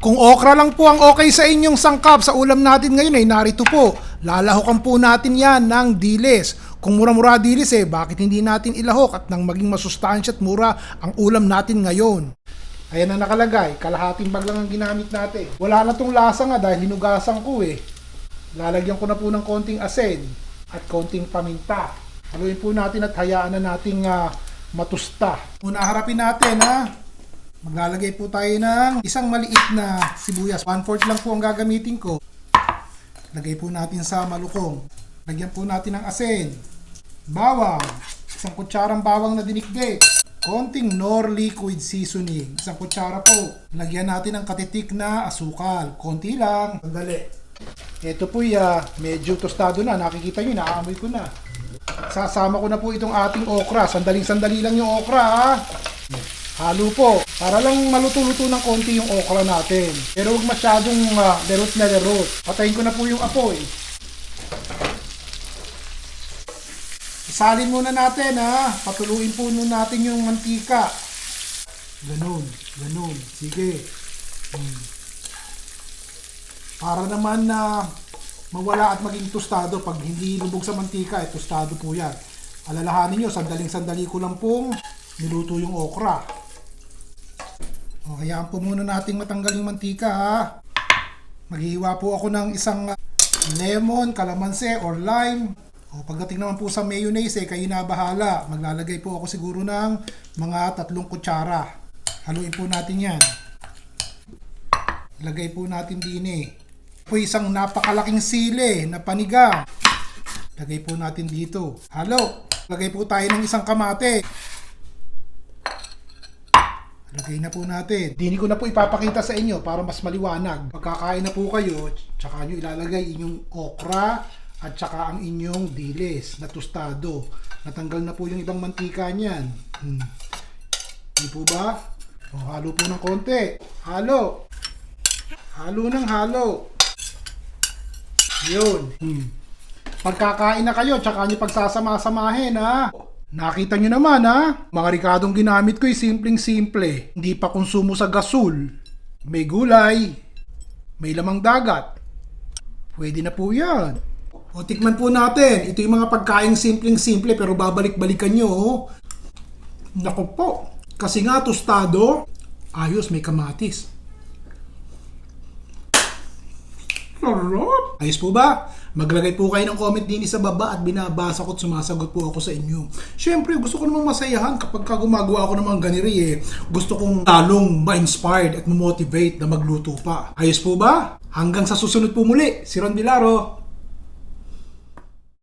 Kung okra lang po ang okay sa inyong sangkap sa ulam natin ngayon ay narito po. Lalahokan po natin yan ng dilis. Kung mura-mura dilis eh, bakit hindi natin ilahok at nang maging masustansya at mura ang ulam natin ngayon? Ayan na nakalagay, kalahating bag lang ang ginamit natin. Wala na tong lasa nga dahil hinugasan ko eh. Lalagyan ko na po ng konting asin at konting paminta. Haluin po natin at hayaan na nating ah, matusta. Una harapin natin ha. Maglalagay po tayo ng isang maliit na sibuyas. One-fourth lang po ang gagamitin ko. Lagay po natin sa malukong. Lagyan po natin ng asin. Bawang. Isang kutsarang bawang na dinikdik. Konting nor liquid seasoning. Isang kutsara po. Lagyan natin ng katitik na asukal. Konti lang. Sandali. Ito po ya, medyo tostado na. Nakikita nyo, naamoy ko na. Sasama ko na po itong ating okra. Sandaling sandali lang yung okra ha. Halo po. Para lang maluto-luto ng konti yung okra natin. Pero huwag masyadong uh, lerot na lerot. Patayin ko na po yung apoy. Isalin muna natin ha. Patuluin po muna natin yung mantika. Ganun. Ganun. Sige. Hmm. Para naman na mawala at maging tostado. Pag hindi lubog sa mantika, eh, tostado po yan. Alalahanin nyo, sandaling sandali ko lang pong niluto yung okra. O, hayaan po muna nating matanggal yung mantika ha. Maghihiwa po ako ng isang uh, lemon, kalamansi, or lime. O, pagdating naman po sa mayonnaise, eh, kayo na bahala. Maglalagay po ako siguro ng mga tatlong kutsara. Haluin po natin yan. Lagay po natin din eh. Po isang napakalaking sili na panigang. Lagay po natin dito. Halo. Lagay po tayo ng isang kamate. Lagay na po natin. Dini ko na po ipapakita sa inyo para mas maliwanag. Pagkakain na po kayo, tsaka nyo ilalagay inyong okra at tsaka ang inyong dilis na tostado. Natanggal na po yung ibang mantika niyan. Hmm. Di po ba? O, halo po ng konti. Halo. Halo ng halo. Yun. Hmm. Pagkakain na kayo, tsaka nyo pagsasama-samahin, ha? Nakita nyo naman, ha? Mga rikadong ginamit ko ay simpleng-simple. Hindi pa konsumo sa gasol. May gulay. May lamang dagat. Pwede na po yan. O, tikman po natin. Ito yung mga pagkain simpleng-simple pero babalik-balikan nyo, oh. Naku po. Kasi nga, tostado. Ayos, may kamatis. Sarap! Ayos po ba? Maglagay po kayo ng comment din sa baba at binabasa ko at sumasagot po ako sa inyo. Siyempre, gusto ko namang masayahan kapag ka gumagawa ako ng mga ganiri eh. Gusto kong talong ma-inspired at ma-motivate na magluto pa. Ayos po ba? Hanggang sa susunod po muli, si Ron Vilaro.